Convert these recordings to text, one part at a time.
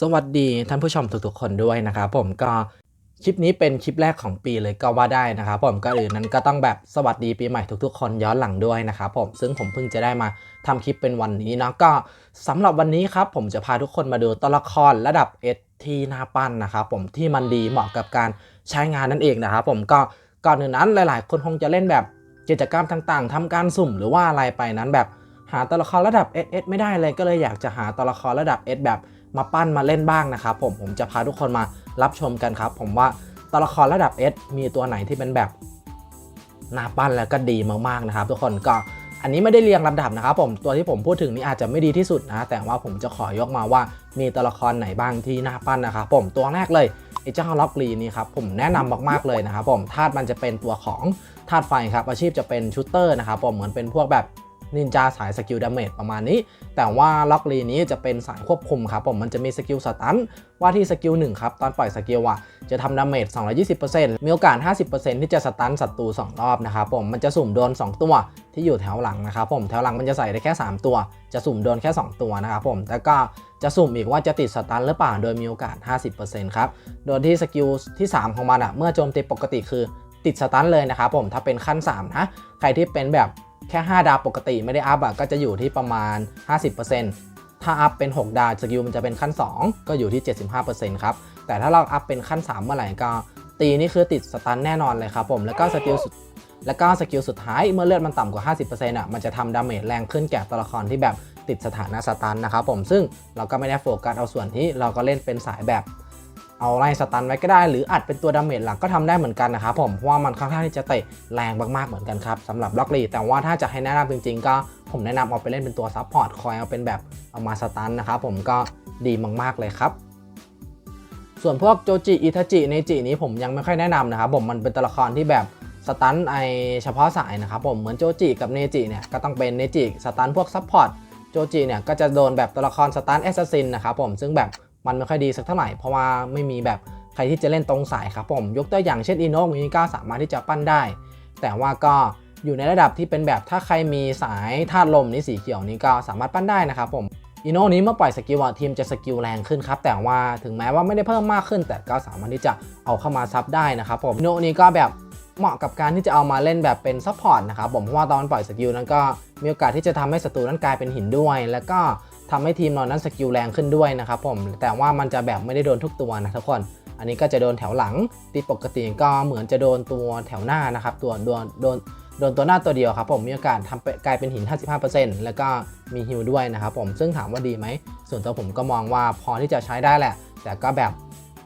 สวัสดีท่านผู้ชมทุกๆคนด้วยนะครับผมก็คลิปนี้เป็นคลิปแรกของปีเลยก็ว่าได้นะครับผมก็อื่นนั้นก็ต้องแบบสวัสดีปีใหม่ทุกๆ คนย้อนหลังด้วยนะครับผมซึ่งผมเพิ่งจะได้มาทำคลิปเป็นวันนี้เนาะก็สำหรับวันนี้ครับผมจะพาทุกคนมาดูตัวละครระดับ S ที่น่าปั้นนะครับผมที่มันดีเหมาะกับการใช้งานนั่นเองนะครับผมก็ก่อนอื่นนั้นหลาย ๆ คนคงจะเล่นแบบกิจกรรมต่างๆทำการสุ่มหรือว่าอะไรไปนั้นแบบหาตัวละครระดับ S S ไม่ได้เลยก็เลยอยากจะหาตัวละครระดับ S แบบ มาปั้นมาเล่นบ้างนะครับผมผมจะพาทุกคนมารับชมกันครับ ผมว่าตัวละครระดับ S มีตัวไหนที่เป็นแบบน่าปั้นแล้วก็ดีมากๆนะครับ ทุกคนก็อันนี้ไม่ได้เรียงลำดับนะครับผมตัวที่ผมพูดถึงนี้อาจจะไม่ดีที่สุดนะ แต่ว่าผมจะขอยกมาว่ามีตัวละครไหนบ้างที่น่าปั้นนะครับผมตัวแรกเลยไอ้เจ้าล็อกลีนี่ครับผมแนะนำมากๆเลยนะครับผมธาตุมันจะเป็นตัวของธาตุไฟครับอาชีพจะเป็นชูตเตอร์นะครับผมเหมือนเป็นพวกแบบ นินจาสายสกิลดาเมจประมาณนี้ แต่ว่าล็อกลีนี้จะเป็นสายควบคุมครับผมมันจะมีสกิลสตันว่าที่สกิล1ครับตอนปล่อยสกิลอะจะทำดาเมจ220%มีโอกาส 50%ที่จะสตันศัตรู2รอบนะครับผมมันจะสุ่มโดน 2 ตัวที่อยู่แถวหลังนะครับผมแถวหลังมันจะใส่ได้แค่ 3 ตัว จะสุ่มโดนแค่ 2 ตัวนะครับผมแต่ก็จะสุ่มอีกว่าจะติดสตันหรือเปล่าโดยมีโอกาส 50%ครับ โดยที่สกิลที่ 3 ของมันอะเมื่อโจมตีปกติคือติดสตันเลยนะครับผมถ้าเป็นขั้น 3 นะ ใครที่เป็นแบบ แค่ 5 ดาวปกติไม่ได้อัพอะก็จะอยู่ที่ประมาณ 50%ถ้าอัพเป็น 6 ดาวสกิลมันจะเป็นขั้น 2 ก็อยู่ที่ 75%ครับ แต่ถ้าเราอัพเป็นขั้น 3 เมื่อไหร่ก็ตีนี่คือติดสตันแน่นอนเลยครับผมแล้วก็สกิลสุดแล้วก็สกิลสุดท้ายเมื่อเลือดมันต่ำกว่า 50%อะมันจะทำดาเมจแรงขึ้นแก่ตัวละครที่แบบติดสถานะสตันนะครับผมซึ่งเราก็ไม่ได้โฟกัสเอาส่วนที่เราก็เล่นเป็นสายแบบ เอาไล่สตันไว้ก็ได้ หรืออัดเป็นตัวดาเมจหลักก็ทำได้เหมือนกันนะครับผมเพราะว่ามันค่อนข้างที่จะเตะแรงมากๆเหมือนกันครับสำหรับล็อกลีแต่ว่าถ้าจะให้แนะนำจริงๆ ก็ผมแนะนำเอาไปเล่นเป็นตัวซับพอร์ตคอยเอาเป็นแบบเอามาสตันนะครับผมก็ดีมากๆเลยครับส่วนพวกโจจิอิทาจิเนจินี้ผมยังไม่ค่อยแนะนำนะครับผมมันเป็นตัวละครที่แบบสตันไอเฉพาะสายนะครับผมเหมือนโจจิกับเนจิเนี่ยก็ต้องเป็นเนจิสตันพวกซับพอร์ตโจจิเนี่ยก็จะโดนแบบตัวละครสตันแอสซัสซินนะครับผมซึ่งแบบ มันไม่ค่อยดีสักเท่าไหร่เพราะว่าไม่มีแบบใครที่จะเล่นตรงสายครับผมยกตัวอย่างเช่นอินโนมิก้าสามารถที่จะปั้นได้ แต่ว่าก็อยู่ในระดับที่เป็นแบบถ้าใครมีสายธาตุลมนี่สีเขียวนี้ก็สามารถปั้นได้นะครับผมอินโนนี้เมื่อปล่อยสกิลทีมจะสกิลแรงขึ้นครับ แต่ว่าถึงแม้ว่าไม่ได้เพิ่มมากขึ้น แต่ก็สามารถที่จะเอาเข้ามาซับได้นะครับผมอินโนนี้ก็แบบเหมาะกับการที่จะเอามาเล่นแบบเป็นซัพพอร์ตนะครับผมเพราะว่าตอนปล่อยสกิลนั้นก็มีโอกาสที่จะทำให้ศัตรูนั้นกลายเป็นหินด้วย แล้วก็ ทำให้ทีมเรานั้นสกิลแรงขึ้นด้วยนะครับผมแต่ว่ามันจะแบบไม่ได้โดนทุกตัวนะทุกคน อันนี้ก็จะโดนแถวหลังตีปกติก็เหมือนจะโดนตัวแถวหน้านะครับตัวโดนโดนโดนตัวหน้าตัวเดียวครับผมมีโอกาสทำกลายเป็นหิน 55%แล้วก็มีฮิลด้วยนะครับผมซึ่งถามว่าดีไหมส่วนตัวผมก็มองว่าพอที่จะใช้ได้แหละ แต่ก็แบบ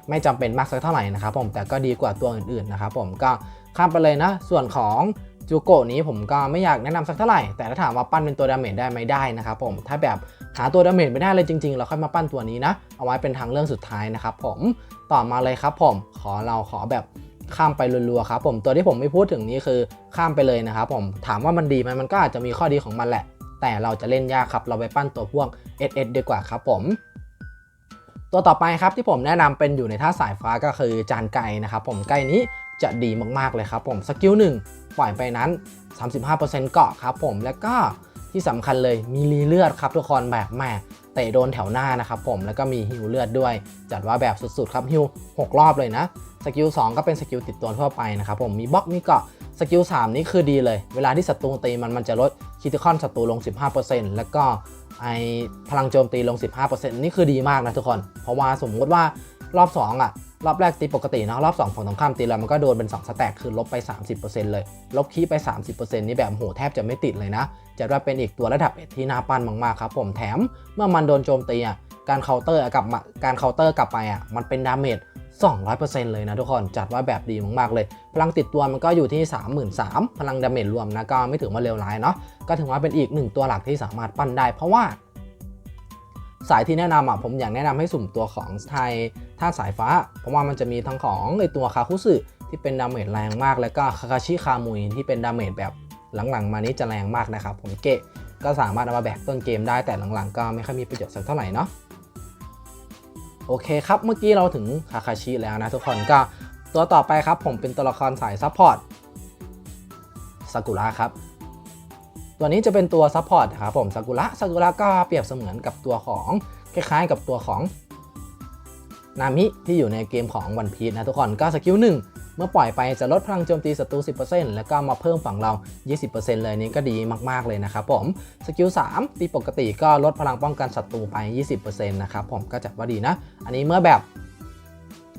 ไม่จำเป็นมากสักเท่าไหร่นะครับผมแต่ก็ดีกว่าตัวอื่นๆนะครับผมก็ข้ามไปเลยนะ ส่วนของจูโกะนี้ผมก็ไม่อยากแนะนำสักเท่าไหร่ แต่ถ้าถามว่าปั้นเป็นตัวดาเมจได้ไหมได้นะครับผมถ้าแบบ หาตัวดาเมจไม่ได้เลยจริงๆ เราค่อยมาปั้นตัวนี้นะ เอาไว้เป็นทางเรื่องสุดท้ายนะครับผมต่อมาเลยครับผมขอเราขอแบบข้ามไปรัวๆครับผมตัวที่ผมไม่พูดถึงนี้คือข้ามไปเลยนะครับผมถามว่ามันดีไหมมันก็อาจจะมีข้อดีของมันแหละ แต่เราจะเล่นยากครับ เราไปปั้นตัวพวก SS ดีกว่าครับผมตัวต่อไปครับที่ผมแนะนำเป็นอยู่ในท่าสายฟ้าก็คือจานไก่นะครับผมไก่นี้จะดีมากๆเลยครับผมสกิล1ปล่อยไปนั้น 35%เกาะครับผมแล้วก็ ที่สำคัญเลยมีรีเลือดครับทุกคนแบบแม่เตะโดนแถวหน้านะครับผมแล้วก็มีฮิวเลือดด้วย จัดว่าแบบสุดๆครับฮิว6 รอบเลยนะสกิล2ก็เป็นสกิลติดตัวทั่วไปนะครับผมมีบล็อกมีเกาะสกิล3นี่คือดีเลย เวลาที่ศัตรูตีมันมันจะลดคิติคอนศัตรูลง 15%แล้วก็ไอพลังโจมตีลง 15%นี่คือดีมากนะทุกคน เพราะว่าสมมติว่ารอบ2อะ รอบแรกตีปกตินะรอบ2ฝั่งตรงข้ามตีแล้วมันก็โดนเป็น 2 สแต็กคือลบไป 30%เลย ลบคีไป 30%นี่แบบโหแทบจะไม่ติดเลยนะ จะว่าเป็นอีกตัวระดับเอ็ดที่น่าปั้นมากๆครับผมแถมเมื่อมันโดนโจมตีอะการเคาน์เตอร์กลับมาการเคาน์เตอร์กลับไปอะมันเป็นดาเมจ200%เลยนะทุกคนจัดว่าแบบดีมากๆเลย พลังติดตัวมันก็อยู่ที่ 33,000พลังดาเมจรวมนะก็ไม่ถือว่าเลวร้ายเนาะก็ถือว่าเป็นอีกหนึ่งตัวหลักที่สามารถปั้นได้เพราะว่า สายที่แนะนำอะผมอยากแนะนำให้สุ่มตัวของไทยท่าสายฟ้า เพราะว่ามันจะมีทั้งของไอตัวคาคุสึที่เป็นดาเมจแรงมาก แล้วก็คาคาชิคามุยที่เป็นดาเมจแบบหลังๆ มานี้จะแรงมากนะครับ ผมเกะก็สามารถเอามาแบกต้นเกมได้แต่หลังๆ ก็ไม่ค่อยมีประโยชน์สักเท่าไหร่เนาะโอเคครับ เมื่อกี้เราถึงคาคาชิแล้วนะทุกคนก็ตัวต่อไปครับผมเป็นตัวละครสายซัพพอร์ตซากุระครับ ตัวนี้จะเป็นตัวซัพพอร์ตครับผมซากุระซากุระก็เปรียบเสมือนกับตัวของคล้ายๆกับตัวของนามิที่อยู่ในเกมของวันพี e นะทุกคนก็สกิลหนึ่งเมื่อปล่อยไปจะลดพลังโจมตีศัตรู 10%แล้วก็มาเพิ่มฝั่งเรา 20%เลยนี่ก็ดีมาก ๆ เลยนะครับผม สกิล 3 ตีปกติก็ลดพลังป้องกันศัตรูไป 20%นะครับผมก็จัดว่าดีนะ อันนี้เมื่อแบบ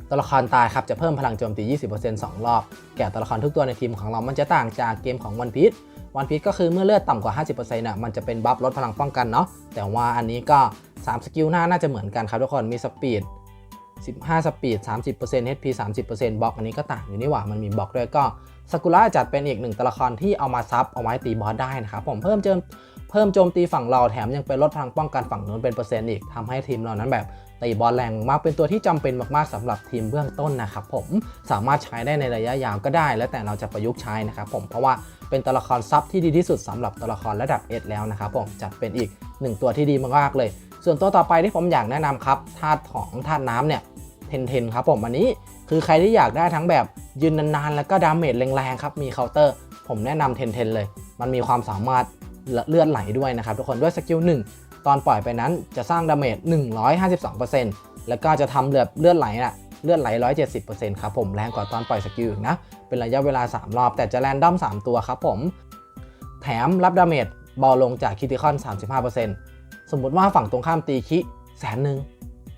ตัวละครตายครับจะเพิ่มพลังโจมตี 20% 2 รอบ แก่ตัวละครทุกตัวในทีมของเรา มันจะต่างจากเกมของวันพี e วันพี e ก็คือเมื่อเลือดต่ำกว่า 50%น่ะมันจะเป็นบัฟลดพลังป้องกันเนาะแต่ว่าอันนี้ก็ 3 สกิลหน้าน่าจะเหมือนกันครับทุกคนมีสปีด15 สปีด 30% HP 30%บล็อกอันนี้ก็ต่างอยู่นี่หว่า มันมีบล็อกด้วยก็สกุล่าจัดเป็นอีกหนึ่งตัวละครที่เอามาซับเอาไว้ตีบอสได้นะครับผมเพิ่มเจิมเพิ่มโจมตีฝั่งเราแถมยังเป็นลดพลังป้องกันฝั่งนู้นเป็นเปอร์เซ็นต์อีกทำให้ทีมเรานั้นแบบ ตีบอสแรงมากเป็นตัวที่จำเป็นมากๆสำหรับทีมเบื้องต้นนะครับผมสามารถใช้ได้ในระยะยาวก็ได้ แล้วแต่เราจะประยุกต์ใช้นะครับผมเพราะว่าเป็นตัวละครซับที่ดีที่สุดสำหรับตัวละครระดับเอแล้วนะครับผมจัดเป็นอีกหนึ่งตัวที่ดีมากๆเลย ส่วนตัวต่อไปที่ผมอยากแนะนำครับธาตุของธาตุน้ำเนี่ยเทนเทนครับผมอันนี้คือใครที่อยากได้ทั้งแบบยืนนานๆ แล้วก็ดาเมจแรงๆครับมีเคาน์เตอร์ ผมแนะนำเทนเทนเลย มันมีความสามารถเลือดไหลด้วยนะครับทุกคนด้วยสกิล1 ตอนปล่อยไปนั้นจะสร้างดาเมจ 152%แล้วก็จะทำเลือดเลือดไหลน่ะเลือดไหล 170%ครับผมแรงกว่าตอนปล่อยสกิลอีกนะ เป็นระยะเวลา 3 รอบ แต่จะแรนดอม 3 ตัวครับผม แถมรับดาเมจเบาลงจากคิติคอน 35%สมมุติว่าฝั่งตรงข้ามตีคิแสนหนึ่ง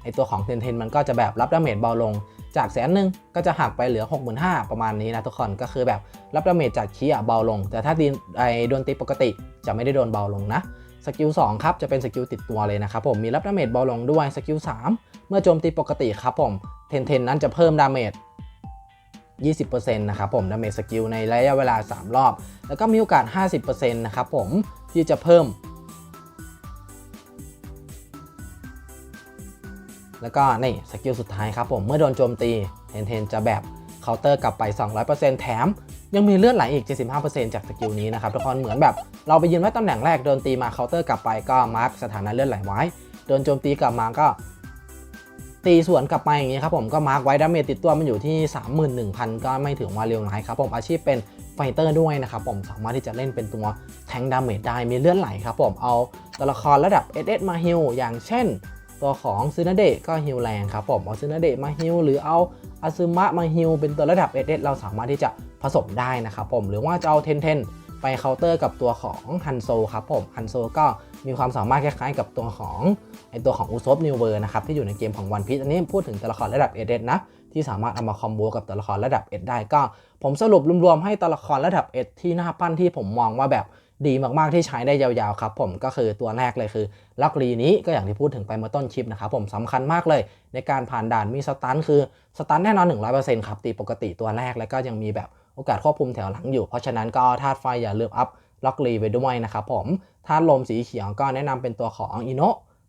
ไอตัวของเทนเทนมันก็จะแบบรับดาเมจเบาลงจากแสนหนึ่งก็จะหักไปเหลือ 65,000ประมาณนี้นะทุกคนก็คือแบบรับดาเมจจากคีอะเบาลง แต่ถ้าดีไอโดนตีปกติจะไม่ได้โดนเบาลงนะ สกิล2ครับจะเป็นสกิลติดตัวเลยนะครับผมมีรับดาเมจเบาลงด้วยสกิล3เมื่อโจมตีปกติครับผมเทนเทนนั้นจะเพิ่มดาเมจ20%นะครับผมดาเมจสกิลในระยะเวลา 3 รอบ แล้วก็มีโอกาส 50%นะครับผมที่จะเพิ่ม แล้วก็นี่สกิลสุดท้ายครับผมเมื่อโดนโจมตีเทนเทนจะแบบเคาน์เตอร์กลับไป 200%แถม ยังมีเลือดไหลอีก 75%จากสกิลนี้นะครับทุกคนเหมือนแบบ เราไปยืนไว้ตำแหน่งแรกโดนตีมาเคาน์เตอร์กลับไปก็มาร์กสถานะเลือดไหลไว้โดนโจมตีกลับมาก็ ตีสวนกลับไปอย่างนี้ครับผมก็มาร์กไว้ดาเมจติดตัวมันอยู่ที่ 31,000 ก็ไม่ถึงว่าเร็วร้ายครับผมอาชีพเป็นไฟเตอร์ด้วยนะครับผมสามารถที่จะเล่นเป็นตัวแทงดาเมจได้มีเลือดไหลครับผมเอาตัวละครระดับ SS มาฮิลอย่างเช่นตัวของซึนาเดะก็ฮิลแรงครับผมเอาซึนาเดะมาฮิลหรือเอา อาซึมะมาฮิลเป็นตัวระดับ SS เดเราสามารถที่จะผสมได้นะครับผมหรือว่าจะเอาเทนเทนไปเคาน์เตอร์กับตัวของฮันโซครับผมฮันโซก็มีความสามารถคล้ายๆกับตัวของไอตัวของอุซบนิวเวอร์นะครับที่อยู่ในเกมของวันพี e อันนี้พูดถึงตัวละครระดับเอเดนะที่สามารถเอามาคอมโบกับตัวละครระดับเอได้ก็ ผมสรุปรวมๆให้ตัวละครระดับเอที่หน้าปั้นที่ผมมองว่าแบบ ดีมากๆที่ใช้ได้ยาวๆครับผมก็คือตัวแรกเลยคือล็อกลีนี้ก็อย่างที่พูดถึงไปเมื่อต้นคลิปนะครับผมสำคัญมากเลยในการผ่านด่านมีสตันคือสตันแน่นอน 100%ครับตีปกติตัวแรกแล้วก็ยังมีแบบโอกาสควบคุมแถวหลังอยู่ เพราะฉะนั้นก็ธาตุไฟอย่าลืมอัพล็อกลีไปด้วยนะครับผมธาตุลมสีเขียวก็แนะนำเป็นตัวของอิโน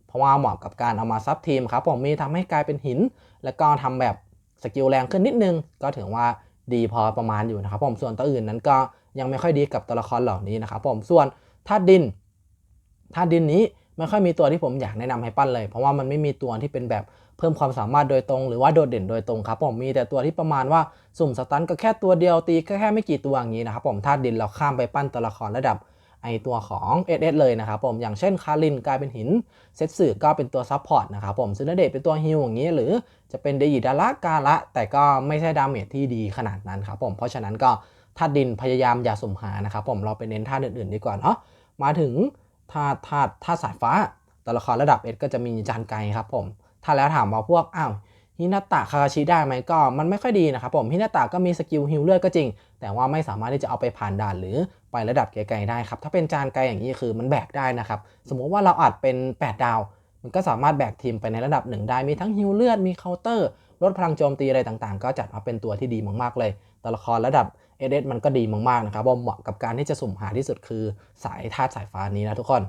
เพราะว่าเหมาะกับการเอามาซับทีมครับผมมีทำให้กลายเป็นหิน แล้วก็ทำแบบสกิลแรงขึ้นนิดนึง ก็ถือว่าดีพอประมาณอยู่นะครับผมส่วนตัวอื่นนั้นก็ ยังไม่ค่อยดีกับตัวละครเหล่านี้นะครับผมส่วนธาตุดินธาตุดินนี้ไม่ค่อยมีตัวที่ผมอยากแนะนำให้ปั้นเลย เพราะว่ามันไม่มีตัวที่เป็นแบบเพิ่มความสามารถโดยตรง หรือว่าโดดเด่นโดยตรงครับผมมีแต่ตัวที่ประมาณว่าสุ่มสตันก็แค่ตัวเดียวตีก็แค่ไม่กี่ตัวอย่างนี้นะครับผมธาตุดินเราข้ามไปปั้นตัวละครระดับไอตัวของ SS เลยนะครับผมอย่างเช่นคารินกลายเป็นหินเซตสึก็เป็นตัวซับพอร์ตนะครับผมซึนาเดะเป็นตัวฮิลอย่างนี้ หรือจะเป็นเดยิดาระกาละแต่ก็ไม่ใช่ดาเมจที่ดีขนาดนั้นครับผมเพราะฉะนั้นก็ ธาตุดินพยายามอย่าสมหานะครับผมเราไปเน้นธาตุอื่นๆดีกว่าเนาะมาถึงธาตุธาตุธาตุสายฟ้าตัวละครระดับ S ก็จะมีจานไกครับผมถ้าแล้วถามว่าพวกอ้าวฮินาตะคาคาชิได้ไหมก็มันไม่ค่อยดีนะครับผมฮินาตะก็มีสกิลฮิลเลือดก็จริง แต่ว่าไม่สามารถที่จะเอาไปผ่านด่านหรือไประดับไกลๆได้ครับถ้าเป็นจานไกลอย่างนี้คือมันแบกได้นะครับสมมุติว่าเราอัดเป็น 8 ดาว มันก็สามารถแบกทีมไปในระดับหนึ่งได้มีทั้งฮิลเลือดมีเคาน์เตอร์ลดพลังโจมตีอะไรต่างๆ ก็จัดมาเป็นตัวที่ดีมากๆเลยตัวละครระดับ เอเดมันก็ดีมากๆนะครับเหมาะกับการที่จะสุ่มหาที่สุดคือสายธาตุสายฟ้านี้นะทุกคน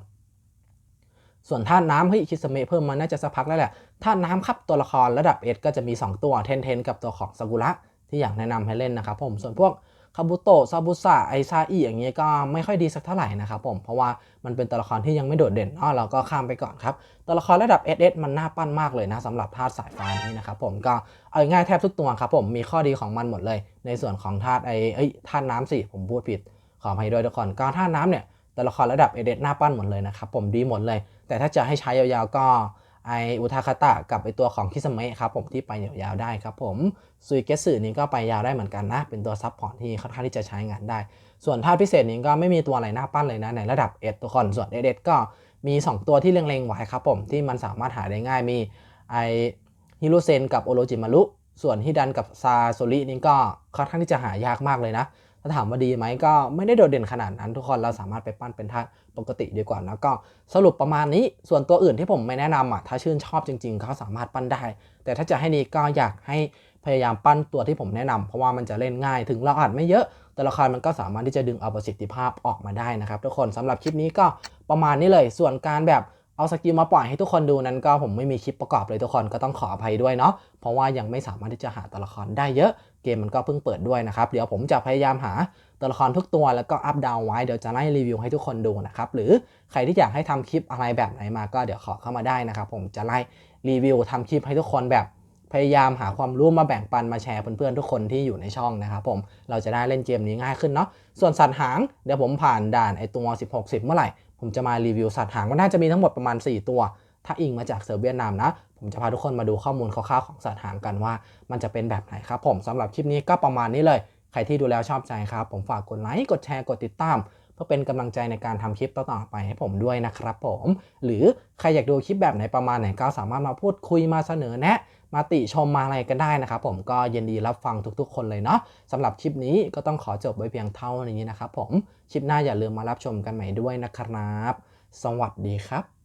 ส่วนธาตุน้ำเฮ้ยคิสเมะเพิ่มมาน่าจะสักพักแล้วแหละธาตุน้ำครับตัวละครระดับเอก็จะมี 2 ตัวเทนเทนกับตัวของซากุระที่อยากแนะนำให้เล่นนะครับผมส่วนพวก คาบุโตะซาบุสะไอซาอิอย่างเงี้ยก็ไม่ค่อยดีสักเท่าไหร่นะครับผมเพราะว่ามันเป็นตัวละครที่ยังไม่โดดเด่นเนาะเราก็ข้ามไปก่อนครับตัวละครระดับ SS มันน่าปั้นมากเลยนะสำหรับธาตุสายฟ้านี้นะครับผมก็เอาง่ายแทบทุกตัวครับผมมีข้อดีของมันหมดเลย ในส่วนของธาตุไอเอ้ยธาตุน้ำสิผมพูดผิดขออภัยด้วยทุกคนก็ธาตุน้ำเนี่ยตัวละครระดับ SS น่าปั้นหมดเลยนะครับผมดีหมดเลย แต่ถ้าจะให้ใช้ยาวๆก็ ไออุทาคาตะกับไอตัวของคิสเมะครับผมที่ไปยาวๆได้ครับผมซุยเกสึนี้ก็ไปยาวได้เหมือนกันนะ เป็นตัวซับพอร์ตที่ค่อนข้างที่จะใช้งานได้ ส่วนธาตุพิเศษนี้ก็ไม่มีตัวอะไรน่าปั้นเลยนะ ในระดับเอทุกคนส่วนเอเดก็มี 2 ตัวที่เล็งๆไว้ครับผมที่มันสามารถหาได้ง่ายมีไอฮิโรเซนกับโอโรจิมารุส่วนฮิดันกับซาโซรินี่ก็ค่อนข้างที่จะหายากมากเลยนะ ถ้าถามว่าดีไหมก็ไม่ได้โดดเด่นขนาดนั้นทุกคนเราสามารถไปปั้นเป็นธาตุปกติดีกว่าแล้วก็สรุปประมาณนี้ส่วนตัวอื่นที่ผมไม่แนะนำอะถ้าชื่นชอบจริงๆเขาสามารถปั้นได้ แต่ถ้าจะให้ดีก็อยากให้พยายามปั้นตัวที่ผมแนะนำเพราะว่ามันจะเล่นง่ายถึงเราอาจไม่เยอะ แต่ละครมันก็สามารถที่จะดึงเอาประสิทธิภาพออกมาได้นะครับ ทุกคนสำหรับคลิปนี้ก็ประมาณนี้เลยส่วนการแบบ เอาสกิลมาปล่อยให้ทุกคนดูนั้นก็ผมไม่มีคลิปประกอบเลยทุกคนก็ต้องขออภัยด้วยเนาะเพราะว่ายังไม่สามารถที่จะหาตัวละครได้เยอะเกมมันก็เพิ่งเปิดด้วยนะครับเดี๋ยวผมจะพยายามหาตัวละครทุกตัวแล้วก็อัปดาวไว้เดี๋ยวจะไล่รีวิวให้ทุกคนดูนะครับหรือใครที่อยากให้ทำคลิปอะไรแบบไหนมาก็เดี๋ยวขอเข้ามาได้นะครับผมจะไล่รีวิวทำคลิปให้ทุกคนแบบพยายามหาความรู้มาแบ่งปันมาแชร์เพื่อนๆทุกคนที่อยู่ในช่องนะครับผมเราจะได้เล่นเกมนี้ง่ายขึ้นเนาะส่วนสัตว์หางเดี๋ยวผมผ่านด่านไอตัว 16 10 เมื่อไหร่ ผมจะมารีวิวสัตว์หางมันน่าจะมีทั้งหมดประมาณ 4 ตัว ถ้าอิงมาจากเซอร์เวียดนามนะ ผมจะพาทุกคนมาดูข้อมูลคร่าวๆของสัตว์หางกันว่า มันจะเป็นแบบไหนครับผมสำหรับคลิปนี้ก็ประมาณนี้เลย ใครที่ดูแล้วชอบใจครับ ผมฝากกดไลค์กดแชร์กดติดตาม ก็เป็นกำลังใจในการทำคลิปต่อๆไปให้ผมด้วยนะครับผม หรือใครอยากดูคลิปแบบไหนประมาณไหนก็สามารถมาพูดคุยมาเสนอแนะมาติชมมาอะไรกันได้นะครับผมก็ยินดีรับฟังทุกๆ คนเลยเนาะสำหรับคลิปนี้ก็ต้องขอจบไว้เพียงเท่านี้นะครับผม คลิปหน้าอย่าลืมมารับชมกันใหม่ด้วยนะครับ สวัสดีครับ